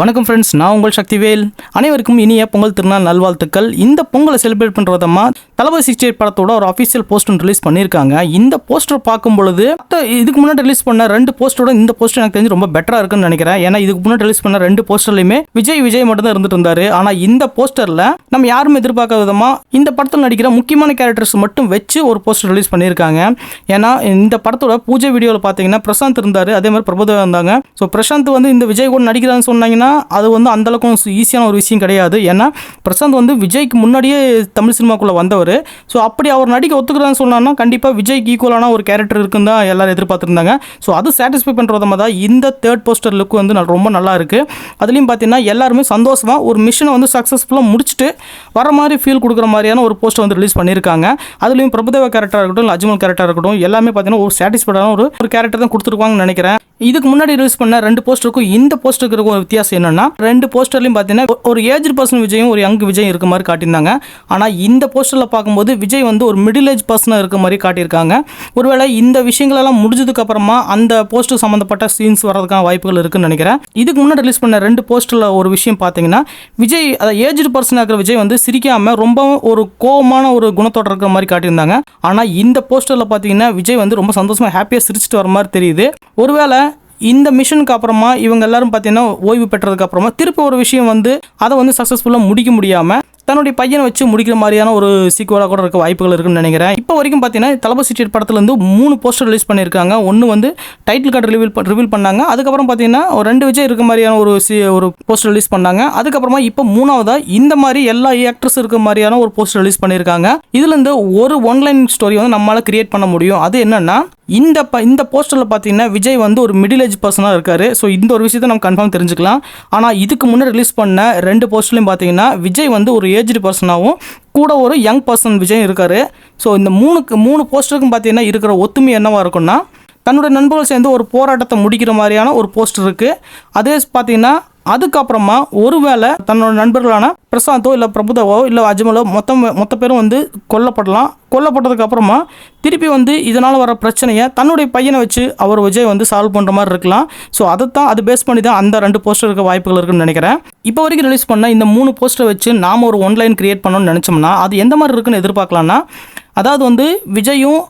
வணக்கம் ஃப்ரெண்ட்ஸ் நான் உங்கள் சக்திவேல். அனைவருக்கும் இனிய பொங்கல் திருநாள் நல்வாழ்த்துக்கள். இந்த பொங்கலை செலிப்ரேட் பண்ணுற விதமாக தளபதி சிக்ஸ்டி படத்தோட ஒரு அஃபிஷியல் போஸ்டர் ரிலீஸ் பண்ணியிருக்காங்க. இந்த போஸ்டர் பார்க்கும் பொழுது இதுக்கு முன்னாடி ரிலீஸ் பண்ண ரெண்டு போஸ்டரோட இந்த போஸ்டர் எனக்கு தெரிஞ்சு ரொம்ப பெட்டராக இருக்குன்னு நினைக்கிறேன். ஏன்னா இதுக்கு முன்னாடி ரிலீஸ் பண்ண ரெண்டு போஸ்டர்லையுமே விஜய் விஜய் மட்டும் தான் இருந்துட்டு இருந்தாரு. ஆனால் இந்த போஸ்டரில் நம்ம யாரும் எதிர்பார்க்காத விதமாக இந்த படத்தில் நடிக்கிற முக்கியமான கேரக்டர்ஸ் மட்டும் வச்சு ஒரு போஸ்டர் ரிலீஸ் பண்ணியிருக்காங்க. ஏன்னா இந்த படத்தோட பூஜை வீடியோவில் பார்த்தீங்கன்னா பிரசாந்த் இருந்தார். அதே மாதிரி பிரபுதேவா இருந்தாங்க. ஸோ பிரசாந்த் வந்து இந்த விஜய் கூட நடிக்கிறான்னு சொன்னாங்கன்னா அது வந்து அந்தளவுக்கு ஈஸியான ஒரு விஷயம் கிடையாது. ஏன்னா பிரசாந்த் வந்து விஜய்க்கு முன்னாடியே தமிழ் சினிமாக்குள்ளே வந்தவர். ஸோ அப்படி அவர் நடிக்க ஒத்துக்கிறான்னு சொன்னான்னா கண்டிப்பாக விஜய்க்கு ஈக்குவலான ஒரு கேரக்டர் இருக்குன்னு தான் எல்லாரும் எதிர்பார்த்துருந்தாங்க. ஸோ அது சாட்டிஸ்ஃபை பண்ணுற விதமாக தான் இந்த தேர்ட் போஸ்டர் லுக் வந்து ரொம்ப நல்லா இருக்குது அதுலேயும் பார்த்தீங்கன்னா எல்லாருமே சந்தோஷமாக ஒரு மிஷனை வந்து சக்ஸஸ்ஃபுல்லாக முடிச்சுட்டு வர மாதிரி ஃபீல் கொடுக்குற மாதிரியான ஒரு போஸ்டர் வந்து ரிலீஸ் பண்ணியிருக்காங்க அதுலேயும் பிரபுதேவ கேரக்டராக இருக்கட்டும் அஜ்மல் கேரக்டராக இருக்கட்டும் எல்லாமே பார்த்தீங்கன்னா ஒரு சாட்டிஸ்ஃபைடான ஒரு ஒரு கேரக்டர் தான் கொடுத்துருப்பாங்கன்னு நினைக்கிறேன். இதுக்கு முன்னாடி ரிலீஸ் பண்ண ரெண்டு போஸ்டருக்கும் இந்த போஸ்டருக்கு இருக்கும் ஒரு வித்தியாசம் என்னன்னா ரெண்டு போஸ்டர்லையும் பார்த்தீங்கன்னா ஒரு ஏஜ் பர்சன் விஜயும் ஒரு யங் விஜயும் இருக்க மாதிரி காட்டியிருந்தாங்க. ஆனால் இந்த போஸ்டரில் பார்க்கும்போது விஜய் வந்து ஒரு மிடில் ஏஜ் பர்சனாக இருக்க மாதிரி காட்டியிருக்காங்க. ஒருவேளை இந்த விஷயங்களெல்லாம் முடிஞ்சதுக்கு அப்புறமா அந்த போஸ்டர் சம்மந்தப்பட்ட சீன்ஸ் வரதுக்கான வாய்ப்புகள் இருக்குன்னு நினைக்கிறேன். இதுக்கு முன்னாடி ரிலீஸ் பண்ண ரெண்டு போஸ்டரில் ஒரு விஷயம் பார்த்தீங்கன்னா விஜய் அதை ஏஜ்டு பர்சனாக இருக்கிற விஜய் வந்து சிரிக்காம ரொம்ப ஒரு கோவமான ஒரு குணத்தோட இருக்கிற மாதிரி காட்டியிருந்தாங்க. ஆனால் இந்த போஸ்டரில் பார்த்தீங்கன்னா விஜய் வந்து ரொம்ப சந்தோஷமாக ஹாப்பியாக சிரிச்சிட்டு வர மாதிரி தெரியுது. ஒருவேளை இந்த மிஷனுக்கு அப்புறமா இவங்க எல்லாரும் பார்த்தீங்கன்னா ஓய்வு பெற்றதுக்கு அப்புறமா திருப்பி ஒரு விஷயம் வந்து அதை வந்து சக்ஸஸ்ஃபுல்லாக முடிக்க முடியாமல் தன்னுடைய பையனை வச்சு முடிக்கிற மாதிரியான ஒரு சீக்குவலாக கூட இருக்க வாய்ப்புகள் இருக்குன்னு நினைக்கிறேன். இப்போ வரைக்கும் பார்த்தீங்கன்னா தளபதி சிட்டியட் படத்துலேருந்து மூணு போஸ்டர் ரிலீஸ் பண்ணியிருக்காங்க. ஒன்று வந்து டைட்டில் கார்டு ரிவீல் ரிவீல் பண்ணாங்க. அதுக்கப்புறம் பார்த்தீங்கன்னா ஒரு ரெண்டு விஜய் இருக்க மாதிரியான ஒரு சி- ஒரு போஸ்டர் ரிலீஸ் பண்ணாங்க. அதுக்கப்புறமா இப்போ மூணாவதாக இந்த மாதிரி எல்லா ஆக்ட்ரஸ் இருக்க மாதிரியான ஒரு போஸ்டர் ரிலீஸ் பண்ணியிருக்காங்க. இதுலேருந்து ஒரு ஒன்லைன் ஸ்டோரி வந்து நம்மளால் கிரியேட் பண்ண முடியும். அது என்னன்னா இந்த ப இந்த போஸ்டரில் பார்த்தீங்கன்னா விஜய் வந்து ஒரு மிடில் ஏஜ் பர்சனாக இருக்காரு. ஸோ இந்த ஒரு விஷயத்தை நம்ம கன்ஃபார்ம் தெரிஞ்சுக்கலாம். ஆனால் இதுக்கு முன்னே ரிலீஸ் பண்ண ரெண்டு போஸ்டர்லையும் பார்த்தீங்கன்னா விஜய் வந்து ஒரு ஏஜ்டு பர்சனாகவும் கூட ஒரு யங் பர்சன் விஜய் இருக்காரு. ஸோ இந்த மூணுக்கு மூணு போஸ்டருக்கும் பார்த்தீங்கன்னா இருக்கிற ஒத்துமை என்னவாக இருக்குன்னா தன்னுடைய நண்பர்கள் சேர்ந்து ஒரு போராட்டத்தை முடிக்கிற மாதிரியான ஒரு போஸ்டர் இருக்குது அதே பார்த்தீங்கன்னா அதுக்கப்புறமா ஒருவேளை தன்னோட நண்பர்களான பிரசாந்தோ இல்லை பிரபுதவோ இல்லை அஜ்மலோ மொத்தம் மொத்த பேரும் வந்து கொல்லப்படலாம். கொல்லப்பட்டதுக்கு அப்புறமா திருப்பி வந்து இதனால் வர பிரச்சனையை தன்னுடைய பையனை வச்சு அவர் விஜய் வந்து சால்வ் பண்ணுற மாதிரி இருக்கலாம். ஸோ அதைத்தான் அது பேஸ் பண்ணி தான் அந்த ரெண்டு போஸ்டர் இருக்க வாய்ப்புகள் இருக்குன்னு நினைக்கிறேன். இப்போ வரைக்கும் ரிலீஸ் பண்ண இந்த மூணு போஸ்டரை வச்சு நாம் ஒரு ஒன்லைன் கிரியேட் பண்ணணும்னு நினச்சோம்னா அது எந்த மாதிரி இருக்குன்னு எதிர்பார்க்கலாம்னா அதாவது வந்து விஜயும்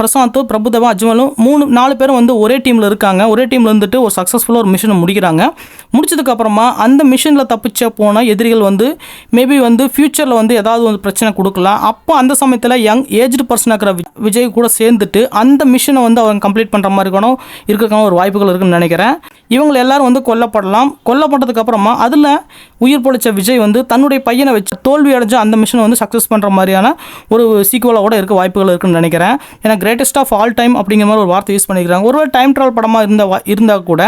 பிரசாந்தும் பிரபுதேவா அஜ்மலும் மூணு நாலு பேரும் வந்து ஒரே டீமில் இருக்காங்க. ஒரே டீமில் இருந்துட்டு ஒரு சக்ஸஸ்ஃபுல்லாக ஒரு மிஷனை முடிக்கிறாங்க. முடிச்சதுக்கப்புறமா அந்த மிஷனில் தப்பிச்ச போன எதிரிகள் வந்து மேபி வந்து ஃப்யூச்சரில் வந்து ஏதாவது வந்து பிரச்சனை கொடுக்கலாம். அப்போ அந்த சமயத்தில் யங் ஏஜ்டு பர்சனாக இருக்கிற விஜய் கூட சேர்ந்துட்டு அந்த மிஷனை வந்து அவங்க கம்ப்ளீட் பண்ணுற மாதிரி இருக்கணும் இருக்கிறக்கான ஒரு வாய்ப்புகள் இருக்குன்னு நினைக்கிறேன். இவங்க எல்லாரும் வந்து கொல்லப்படலாம். கொல்லப்பட்டதுக்கு அப்புறமா அதில் உயிர் பொழைச்ச விஜய் வந்து தன்னுடைய பையனை வச்சு தோல்வி அடைஞ்ச அந்த மிஷனை வந்து சக்ஸஸ் பண்ணுற மாதிரியான ஒரு சீக்குவலோட இருக்க வாய்ப்புகள் இருக்குன்னு நினைக்கிறேன். ஏன்னா கிரேட்டஸ்ட் ஆஃப் ஆல் டைம் அப்படிங்கிற மாதிரி ஒரு வார்த்தை யூஸ் பண்ணிக்கிறாங்க ஒருவேளை டைம் ட்ராவல் படமாக இருந்த இருந்தால் கூட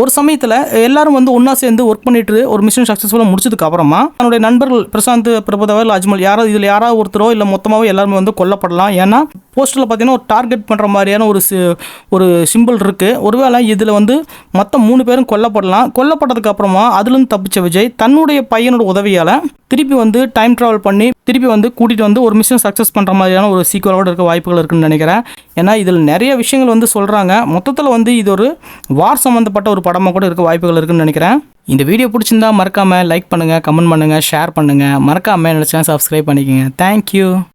ஒரு சமயத்தில் எல்லாரும் வந்து ஒன்றா சேர்ந்து ஒர்க் பண்ணிட்டு ஒரு மிஷன் சக்ஸஸ்ஃபுல்லாக முடிச்சதுக்கு அப்புறமா தன்னுடைய நண்பர்கள் பிரசாந்த் பிரபுதவர் அஜ்மல் யாராவது இதில் யாராவது ஒருத்தரோ இல்லை மொத்தமாகவே எல்லாருமே வந்து கொல்லப்படலாம். ஏன்னா போஸ்டரில் பார்த்தீங்கன்னா ஒரு டார்கெட் பண்ணுற மாதிரியான ஒரு சி- ஒரு சிம்பிள் இருக்குது ஒருவேளை இதில் வந்து மொத்தம் மூணு பேரும் கொல்லப்படலாம். கொல்லப்பட்டதுக்கு அப்புறமா அதுலேருந்து தப்பிச்ச விஜய் தன்னுடைய பையனோட உதவியால் திருப்பி வந்து டைம் ட்ராவல் பண்ணி திருப்பி வந்து கூட்டிகிட்டு வந்து ஒரு மிஷன் சக்ஸஸ் பண்ணுற மாதிரியான ஒரு சீக்குவலோடு இருக்க வாய்ப்புகள் இருக்குன்னு நினைக்கிறேன். ஏன்னா இதில் நிறைய விஷயங்கள் வந்து சொல்கிறாங்க மொத்தத்தில் வந்து இது ஒரு வார் சம்மந்தப்பட்ட ஒரு படமாக கூட இருக்க வாய்ப்புகள் இருக்குன்னு நினைக்கிறேன். இந்த வீடியோ பிடிச்சிருந்தா மறக்காமல் லைக் பண்ணுங்கள் கமெண்ட் பண்ணுங்கள் ஷேர் பண்ணுங்கள் மறக்காமல் என்னோட சேனல் சப்ஸ்கிரைப் பண்ணிக்கோங்க. தேங்க்யூ